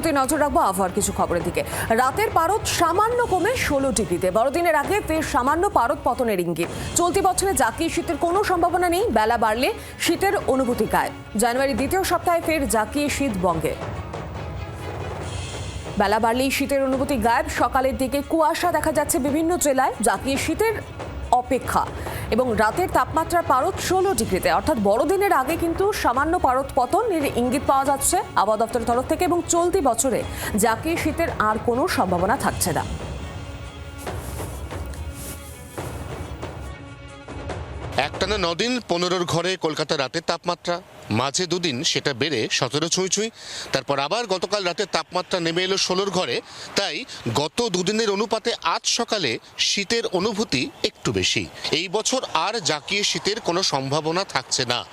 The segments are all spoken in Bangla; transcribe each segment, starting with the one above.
শুরুতে নজর রাখব আবহাওয়ার কিছু খবরের দিকে। রাতের পারদ সামান্য কমে ষোলো ডিগ্রিতে। বড়দিনের আগে ফের সামান্য পারদ পতনের ইঙ্গিত। চলতি বছরে জাকিয়ে শীতের কোনো সম্ভাবনা নেই, বেলা বাড়লে শীতের অনুভূতি গায় জানুয়ারি দ্বিতীয় সপ্তাহে ফের জাকিয়ে শীত বঙ্গে। বেলা বাড়লেই শীতের অনুভূতি গায়েব। সকালের দিকে কুয়াশা দেখা যাচ্ছে বিভিন্ন জেলায়। জাকিয়ে শীতের অপেক্ষা। এবং রাতের তাপমাত্রার পারদ ষোলো ডিগ্রিতে। অর্থাৎ বড়দিনের আগে কিন্তু সামান্য পারদ পতনের ইঙ্গিত পাওয়া যাচ্ছে আবহাওয়া দপ্তরের তরফ থেকে এবং চলতি বছরে জাকিয়ে শীতের আর কোনো সম্ভাবনা থাকছে না। একটানা নদিন, পনেরোর ঘরে কলকাতা রাতের তাপমাত্রা। মাঝে দুদিন সেটা বেড়ে সতেরো ছুঁই ছুঁই। তারপর আবার গতকাল রাতের তাপমাত্রা নেমে এলো ষোলোর ঘরে। তাই গত দুদিনের অনুপাতে আজ সকালে শীতের অনুভূতি একটু বেশি। এই বছর আর জাকিয়ে শীতের কোনো সম্ভাবনা থাকছে না।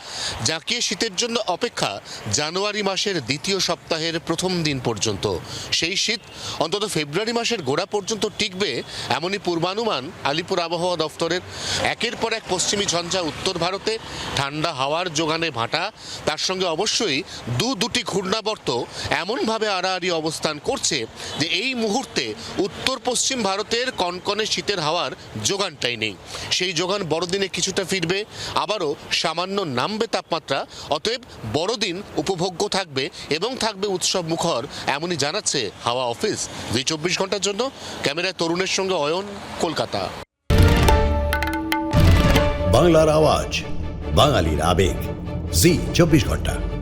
জাকিয়ে শীতের জন্য অপেক্ষা জানুয়ারি মাসের দ্বিতীয় সপ্তাহের প্রথম দিন পর্যন্ত। সেই শীত অন্তত ফেব্রুয়ারি মাসের গোড়া পর্যন্ত টিকবে এমনই পূর্বানুমান আলিপুর আবহাওয়া দফতরের। একের পর এক পশ্চিমী ঝঞ্ঝা উত্তর ভারতে। ঠান্ডা হাওয়ার যোগানে ভাটা। তার সঙ্গে অবশ্যই দু দুটি ঘূর্ণাবর্ত এমনভাবে আড়াআড়ি অবস্থান করছে যে এই মুহূর্তে উত্তর পশ্চিম ভারতের কনকনে শীতের হাওয়ার যোগানটাই নেই। সেই যোগান বড়দিনে কিছুটা ফিরবে, আবারও সামান্য নামবে তাপমাত্রা, অতএব বড়দিন উপভোগ্য থাকবে এবং থাকবে উৎসব মুখর, এমনই জানাচ্ছে হাওয়া অফিস। দুই চব্বিশ ঘণ্টার জন্য ক্যামেরায় তরুণের সঙ্গে অয়ন, কলকাতা। বাংলার আওয়াজ, বাঙালির আবেগ। জি চব্বিশ ঘণ্টা।